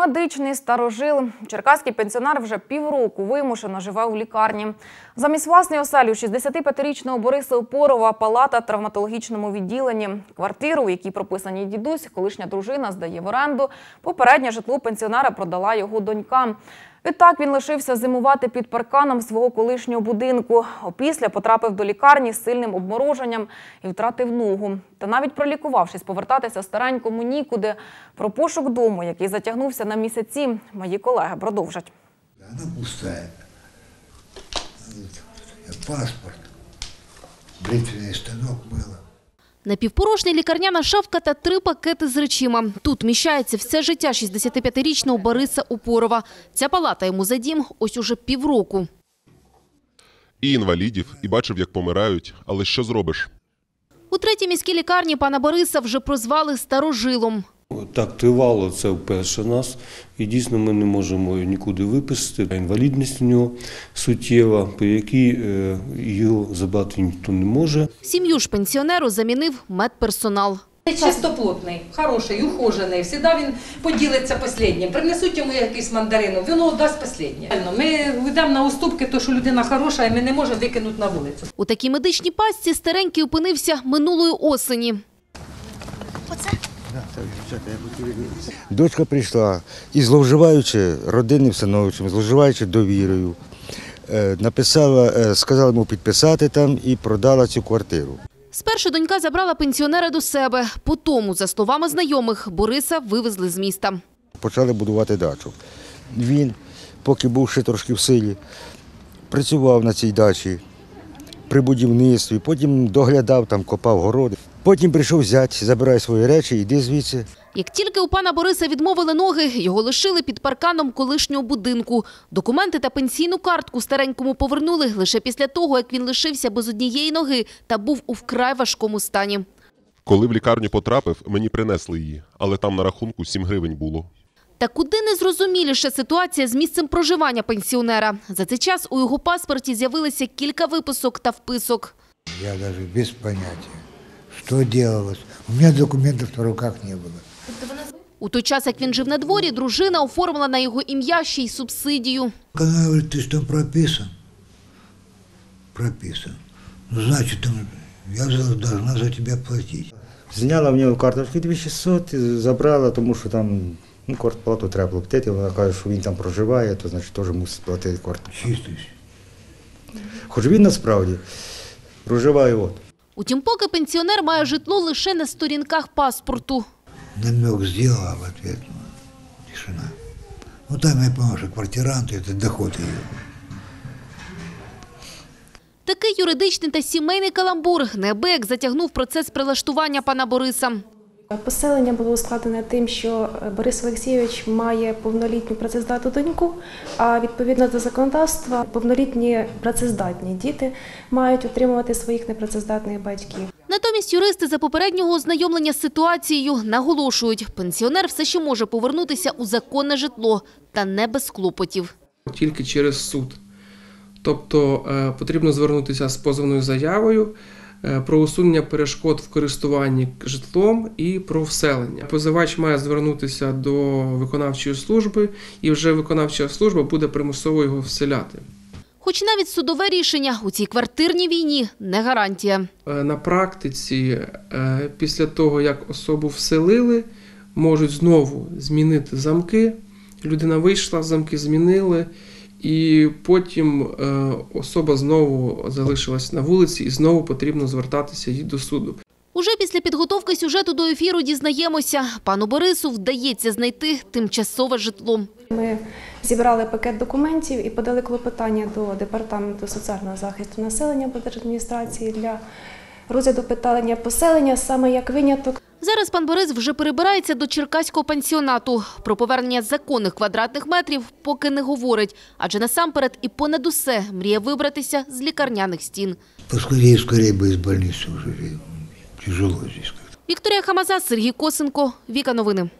Медичний старожил. Черкаський пенсіонер вже півроку вимушено живе у лікарні. Замість власної оселі у 65-річного Бориса Опорова палата в травматологічному відділенні. Квартиру, в якій прописані дідусь, колишня дружина здає в оренду. Попереднє житло пенсіонера продала його донька. Відтак він лишився зимувати під парканом свого колишнього будинку. Опісля потрапив до лікарні з сильним обмороженням і втратив ногу. Та навіть пролікувавшись, повертатися старенькому нікуди. Про пошук дому, який затягнувся на місяці, мої колеги продовжать. Она пустая. Паспорт, бритвенный станок было. Напівпорожня лікарняна шафка та три пакети з речима. Тут міщається все життя 65-річного Бориса Упорова. Ця палата йому за дім ось уже півроку. І інвалідів, і бачив, як помирають. Але що зробиш? У третій міській лікарні пана Бориса вже прозвали старожилом. Так тривало це вперше нас, і дійсно ми не можемо нікуди виписати. Інвалідність у нього суттєва, по якій е, його забрати ніхто не може. Сім'ю ж пенсіонеру замінив медперсонал. Чистоплотний, хороший, ухожений. Всегда він поділиться останнім. Принесуть йому якийсь мандарину, він дасть останнє. Ми йдемо на уступки, то що людина хороша, і ми не можемо викинути на вулицю. У такій медичній пастці старенький опинився минулої осені. Дочка прийшла і зловживаючи родинним становищем, зловживаючи довірою, е, написала, е, сказала йому підписати там і продала цю квартиру. Спершу донька забрала пенсіонера до себе. Потому, за словами знайомих, Бориса вивезли з міста. Почали будувати дачу. Він, поки був ще трошки в силі, працював на цій дачі при будівництві, потім доглядав, там, копав городи. Потім прийшов зять, забирай свої речі, йди звідси. Як тільки у пана Бориса відмовили ноги, його лишили під парканом колишнього будинку. Документи та пенсійну картку старенькому повернули лише після того, як він лишився без однієї ноги та був у вкрай важкому стані. Коли в лікарню потрапив, мені принесли її, але там на рахунку 7 гривень було. Та куди незрозуміліша ситуація з місцем проживання пенсіонера. За цей час у його паспорті з'явилися кілька виписок та вписок. Я даже без понятия, что делалось. У меня документов на руках не было. У той час, як він жив на дворі, дружина оформила на його ім'я ще й субсидію. Она говорит, ты ж там прописан? Прописан. Ну, значит, там, я за- должна за тебя платить. Зняла в нього карточки 2600, і забрала, тому що там ну, квартплату треба платити. Вона каже, що він там проживає, то значить теж мусить платити квартплату. Чистый. Хоч він насправді проживає от. Утім, поки пенсіонер має житло лише на сторінках паспорту. Намек сделала в ответ. ну, Тишина. Ну, там я понял, что квартиранты, это доход ее. Такий юридичний та сімейний каламбур неабияк затягнув процес прилаштування пана Бориса. Поселення було ускладнене тим, що Борис Олексійович має повнолітню працездатну доньку, а відповідно до законодавства повнолітні працездатні діти мають утримувати своїх непрацездатних батьків. Натомість юристи за попереднього ознайомлення з ситуацією наголошують, пенсіонер все ще може повернутися у законне житло, та не без клопотів. тільки через суд. Тобто е, потрібно звернутися з позовною заявою е, про усунення перешкод в користуванні житлом і про вселення. Позивач має звернутися до виконавчої служби, і вже виконавча служба буде примусово його вселяти. Хоч навіть судове рішення у цій квартирній війні не гарантія. Е, На практиці, е, після того, як особу вселили, можуть знову змінити замки. Людина вийшла, замки змінили, і потім е, особа знову залишилась на вулиці, і знову потрібно звертатися їй до суду. Уже після підготовки сюжету до ефіру дізнаємося, пану Борису вдається знайти тимчасове житло. Ми зібрали пакет документів і подали клопотання до департаменту соціального захисту населення облдержадміністрації для розгляду питання поселення саме як виняток. Зараз пан Борис вже перебирається до черкаського пансіонату. Про повернення законних квадратних метрів поки не говорить, адже насамперед і понад усе мріє вибратися з лікарняних стін. Поскорее, скорее бы из больницы вже Тяжело здесь. Вікторія Хамаза, Сергій Косенко, Віка Новини.